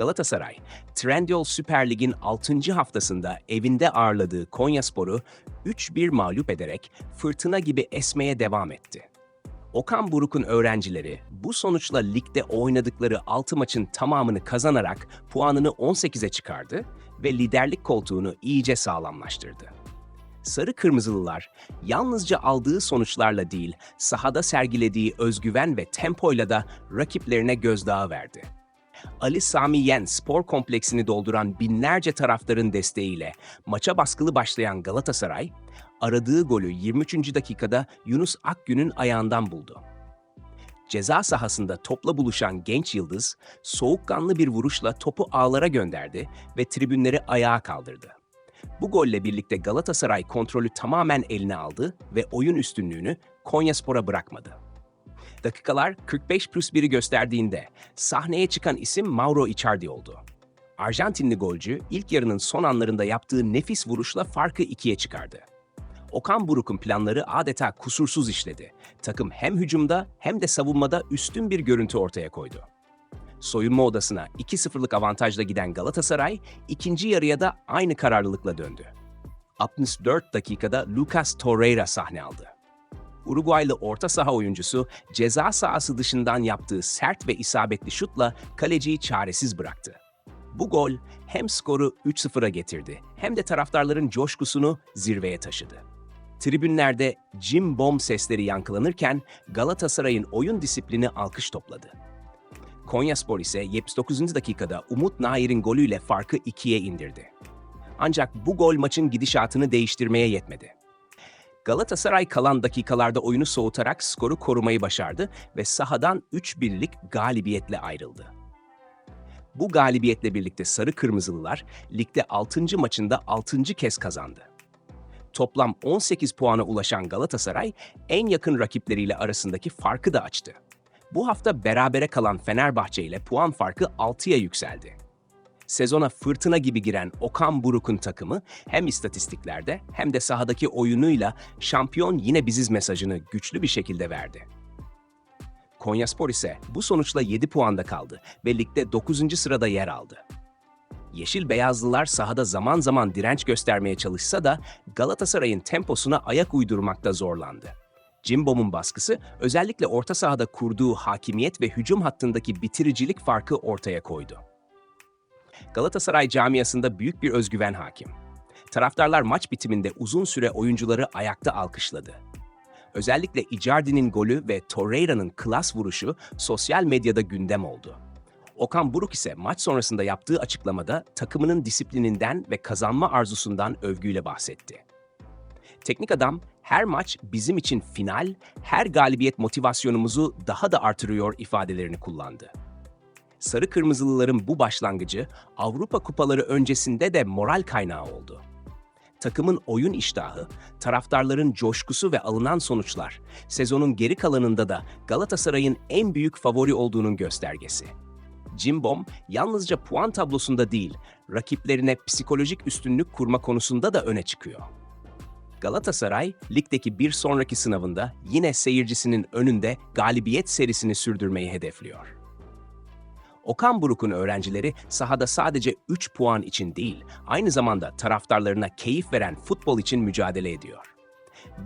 Galatasaray, Trendyol Süper Lig'in 6. haftasında evinde ağırladığı Konyaspor'u 3-1 mağlup ederek fırtına gibi esmeye devam etti. Okan Buruk'un öğrencileri bu sonuçla ligde oynadıkları 6 maçın tamamını kazanarak puanını 18'e çıkardı ve liderlik koltuğunu iyice sağlamlaştırdı. Sarı Kırmızılılar yalnızca aldığı sonuçlarla değil, sahada sergilediği özgüven ve tempoyla da rakiplerine gözdağı verdi. Ali Sami Yen spor kompleksini dolduran binlerce taraftarın desteğiyle maça baskılı başlayan Galatasaray, aradığı golü 23. dakikada Yunus Akgün'ün ayağından buldu. Ceza sahasında topla buluşan genç yıldız, soğukkanlı bir vuruşla topu ağlara gönderdi ve tribünleri ayağa kaldırdı. Bu golle birlikte Galatasaray kontrolü tamamen eline aldı ve oyun üstünlüğünü Konyaspor'a bırakmadı. Dakikalar 45 plus 1'i gösterdiğinde sahneye çıkan isim Mauro Icardi oldu. Arjantinli golcü ilk yarının son anlarında yaptığı nefis vuruşla farkı ikiye çıkardı. Okan Buruk'un planları adeta kusursuz işledi. Takım hem hücumda hem de savunmada üstün bir görüntü ortaya koydu. Soyunma odasına 2-0'lık avantajla giden Galatasaray ikinci yarıya da aynı kararlılıkla döndü. 64 dakikada Lucas Torreira sahne aldı. Uruguaylı orta saha oyuncusu ceza sahası dışından yaptığı sert ve isabetli şutla kaleciyi çaresiz bıraktı. Bu gol hem skoru 3-0'a getirdi hem de taraftarların coşkusunu zirveye taşıdı. Tribünlerde Jim Bomb sesleri yankılanırken Galatasaray'ın oyun disiplini alkış topladı. Konyaspor ise 79. dakikada Umut Nahir'in golüyle farkı ikiye indirdi. Ancak bu gol maçın gidişatını değiştirmeye yetmedi. Galatasaray kalan dakikalarda oyunu soğutarak skoru korumayı başardı ve sahadan 3-1'lik galibiyetle ayrıldı. Bu galibiyetle birlikte Sarı Kırmızılılar ligde 6. maçında 6. kez kazandı. Toplam 18 puana ulaşan Galatasaray en yakın rakipleriyle arasındaki farkı da açtı. Bu hafta berabere kalan Fenerbahçe ile puan farkı 6'ya yükseldi sezona fırtına gibi giren Okan Buruk'un takımı hem istatistiklerde hem de sahadaki oyunuyla şampiyon yine biziz mesajını güçlü bir şekilde verdi. Konyaspor ise bu sonuçla 7 puanda kaldı ve ligde 9. sırada yer aldı. Yeşil Beyazlılar sahada zaman zaman direnç göstermeye çalışsa da Galatasaray'ın temposuna ayak uydurmakta zorlandı. Cimbom'un baskısı özellikle orta sahada kurduğu hakimiyet ve hücum hattındaki bitiricilik farkı ortaya koydu. Galatasaray camiasında büyük bir özgüven hakim. Taraftarlar maç bitiminde uzun süre oyuncuları ayakta alkışladı. Özellikle Icardi'nin golü ve Torreira'nın klas vuruşu sosyal medyada gündem oldu. Okan Buruk ise maç sonrasında yaptığı açıklamada takımının disiplininden ve kazanma arzusundan övgüyle bahsetti. Teknik adam her maç bizim için final, her galibiyet motivasyonumuzu daha da artırıyor ifadelerini kullandı. Sarı Kırmızılıların bu başlangıcı Avrupa Kupaları öncesinde de moral kaynağı oldu. Takımın oyun iştahı, taraftarların coşkusu ve alınan sonuçlar, sezonun geri kalanında da Galatasaray'ın en büyük favori olduğunun göstergesi. Cimbom yalnızca puan tablosunda değil, rakiplerine psikolojik üstünlük kurma konusunda da öne çıkıyor. Galatasaray, ligdeki bir sonraki sınavında yine seyircisinin önünde galibiyet serisini sürdürmeyi hedefliyor. Okan Buruk'un öğrencileri sahada sadece 3 puan için değil, aynı zamanda taraftarlarına keyif veren futbol için mücadele ediyor.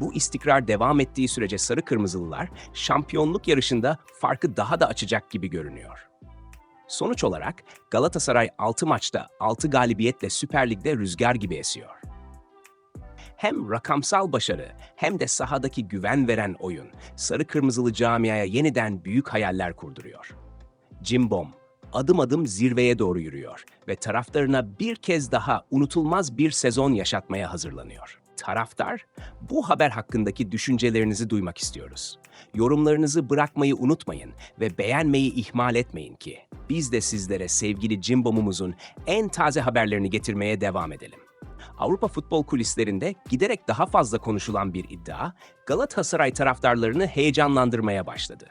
Bu istikrar devam ettiği sürece Sarı Kırmızılılar şampiyonluk yarışında farkı daha da açacak gibi görünüyor. Sonuç olarak Galatasaray 6 maçta 6 galibiyetle Süper Lig'de rüzgar gibi esiyor. Hem rakamsal başarı hem de sahadaki güven veren oyun Sarı Kırmızılı camiaya yeniden büyük hayaller kurduruyor. Cimbom, adım adım zirveye doğru yürüyor ve taraftarına bir kez daha unutulmaz bir sezon yaşatmaya hazırlanıyor. Taraftar, bu haber hakkındaki düşüncelerinizi duymak istiyoruz. Yorumlarınızı bırakmayı unutmayın ve beğenmeyi ihmal etmeyin ki biz de sizlere sevgili Cimbom'umuzun en taze haberlerini getirmeye devam edelim. Avrupa futbol kulislerinde giderek daha fazla konuşulan bir iddia Galatasaray taraftarlarını heyecanlandırmaya başladı.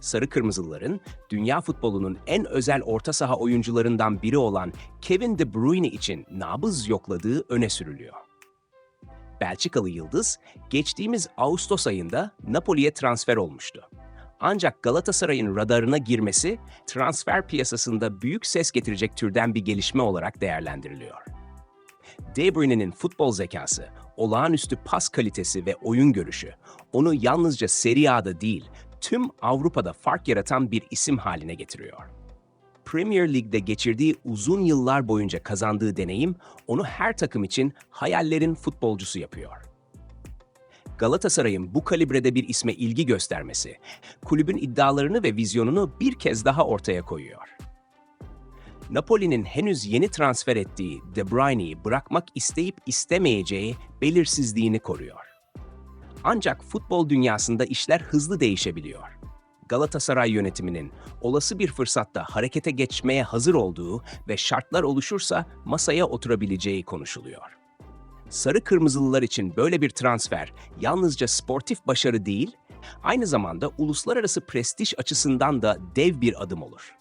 Sarı Kırmızılıların dünya futbolunun en özel orta saha oyuncularından biri olan Kevin De Bruyne için nabız yokladığı öne sürülüyor. Belçikalı yıldız geçtiğimiz Ağustos ayında Napoli'ye transfer olmuştu. Ancak Galatasaray'ın radarına girmesi transfer piyasasında büyük ses getirecek türden bir gelişme olarak değerlendiriliyor. De Bruyne'nin futbol zekası, olağanüstü pas kalitesi ve oyun görüşü onu yalnızca Serie A'da değil, tüm Avrupa'da fark yaratan bir isim haline getiriyor. Premier Lig'de geçirdiği uzun yıllar boyunca kazandığı deneyim onu her takım için hayallerin futbolcusu yapıyor. Galatasaray'ın bu kalibrede bir isme ilgi göstermesi, kulübün iddialarını ve vizyonunu bir kez daha ortaya koyuyor. Napoli'nin henüz yeni transfer ettiği De Bruyne'yi bırakmak isteyip istemeyeceği belirsizliğini koruyor. Ancak futbol dünyasında işler hızlı değişebiliyor. Galatasaray yönetiminin olası bir fırsatta harekete geçmeye hazır olduğu ve şartlar oluşursa masaya oturabileceği konuşuluyor. Sarı Kırmızılılar için böyle bir transfer yalnızca sportif başarı değil, aynı zamanda uluslararası prestij açısından da dev bir adım olur.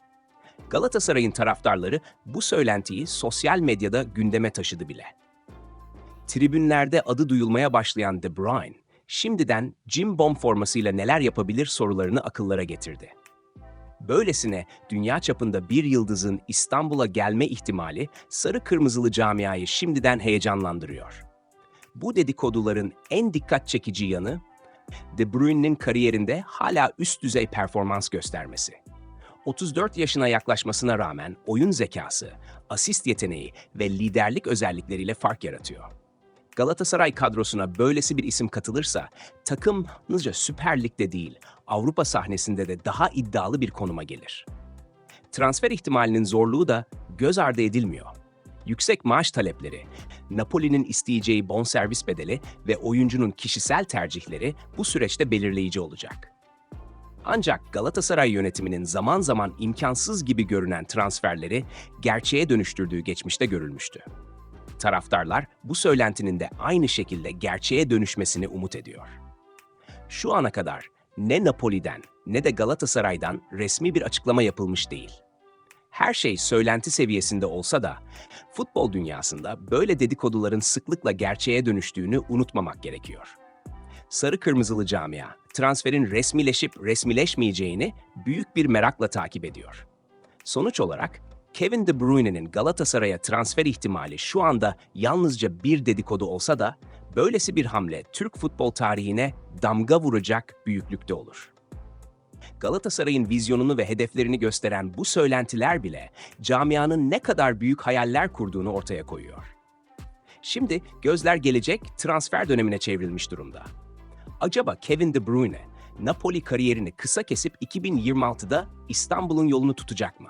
Galatasaray'ın taraftarları bu söylentiyi sosyal medyada gündeme taşıdı bile. Tribünlerde adı duyulmaya başlayan De Bruyne, şimdiden Jim Bomb formasıyla neler yapabilir sorularını akıllara getirdi. Böylesine dünya çapında bir yıldızın İstanbul'a gelme ihtimali sarı kırmızılı camiayı şimdiden heyecanlandırıyor. Bu dedikoduların en dikkat çekici yanı, De Bruyne'nin kariyerinde hala üst düzey performans göstermesi. 34 yaşına yaklaşmasına rağmen oyun zekası, asist yeteneği ve liderlik özellikleriyle fark yaratıyor. Galatasaray kadrosuna böylesi bir isim katılırsa takım yalnızca Süper Lig'de değil, Avrupa sahnesinde de daha iddialı bir konuma gelir. Transfer ihtimalinin zorluğu da göz ardı edilmiyor. Yüksek maaş talepleri, Napoli'nin isteyeceği bonservis bedeli ve oyuncunun kişisel tercihleri bu süreçte belirleyici olacak. Ancak Galatasaray yönetiminin zaman zaman imkansız gibi görünen transferleri gerçeğe dönüştürdüğü geçmişte görülmüştü. Taraftarlar bu söylentinin de aynı şekilde gerçeğe dönüşmesini umut ediyor. Şu ana kadar ne Napoli'den ne de Galatasaray'dan resmi bir açıklama yapılmış değil. Her şey söylenti seviyesinde olsa da futbol dünyasında böyle dedikoduların sıklıkla gerçeğe dönüştüğünü unutmamak gerekiyor. Sarı Kırmızılı camia transferin resmileşip resmileşmeyeceğini büyük bir merakla takip ediyor. Sonuç olarak Kevin De Bruyne'nin Galatasaray'a transfer ihtimali şu anda yalnızca bir dedikodu olsa da böylesi bir hamle Türk futbol tarihine damga vuracak büyüklükte olur. Galatasaray'ın vizyonunu ve hedeflerini gösteren bu söylentiler bile camianın ne kadar büyük hayaller kurduğunu ortaya koyuyor. Şimdi gözler gelecek transfer dönemine çevrilmiş durumda. Acaba Kevin De Bruyne, Napoli kariyerini kısa kesip 2026'da İstanbul'un yolunu tutacak mı?